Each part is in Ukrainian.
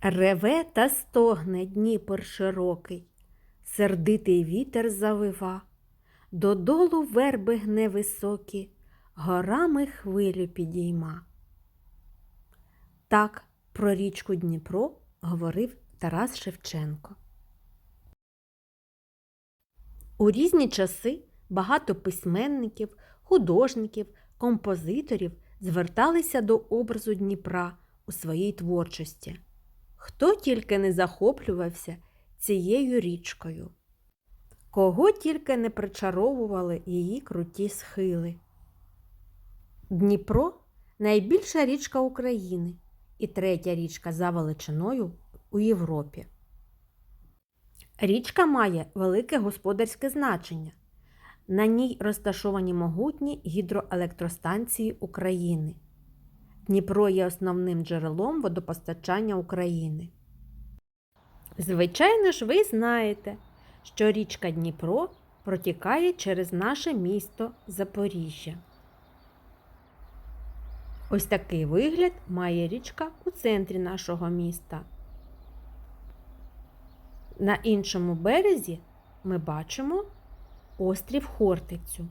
Реве та стогне Дніпр широкий, сердитий вітер завива, додолу верби гне високі, горами хвилю підійма. Так про річку Дніпро говорив Тарас Шевченко. У різні часи багато письменників, художників, композиторів зверталися до образу Дніпра у своїй творчості. Хто тільки не захоплювався цією річкою, кого тільки не причаровували її круті схили. Дніпро найбільша річка України і третя річка за величиною у Європі. Річка має велике господарське значення. На ній розташовані могутні гідроелектростанції України. Дніпро є основним джерелом водопостачання України. Звичайно ж, ви знаєте, що річка Дніпро протікає через наше місто Запоріжжя. Ось такий вигляд має річка у центрі нашого міста. На іншому березі ми бачимо острів Хортицю.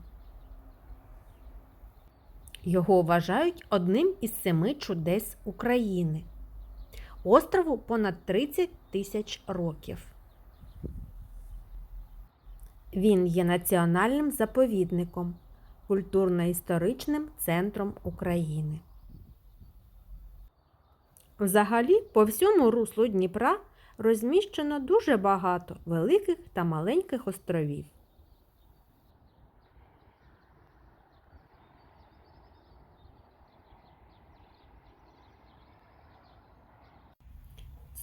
Його вважають одним із семи чудес України. Острову понад 30 тисяч років. Він є національним заповідником, культурно-історичним центром України. Взагалі, по всьому руслу Дніпра розміщено дуже багато великих та маленьких островів.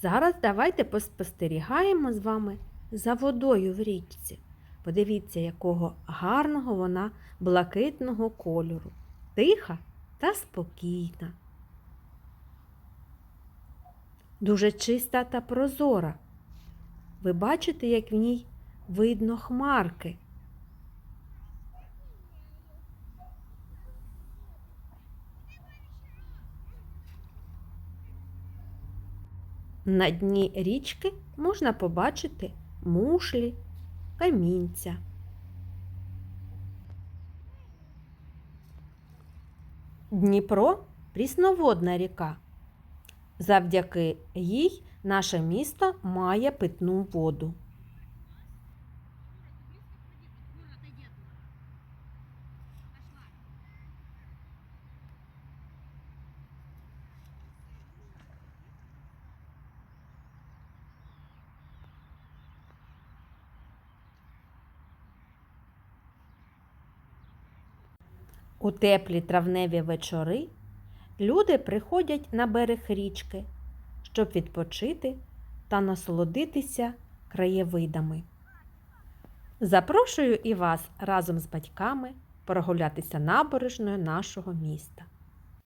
Зараз давайте поспостерігаємо з вами за водою в річці. Подивіться, якого гарного вона блакитного кольору, тиха та спокійна. Дуже чиста та прозора. Ви бачите, як в ній видно хмарки. На дні річки можна побачити мушлі, камінця. Дніпро прісноводна ріка. Завдяки їй наше місто має питну воду. У теплі травневі вечори люди приходять на берег річки, щоб відпочити та насолодитися краєвидами. Запрошую і вас разом з батьками прогулятися набережною нашого міста.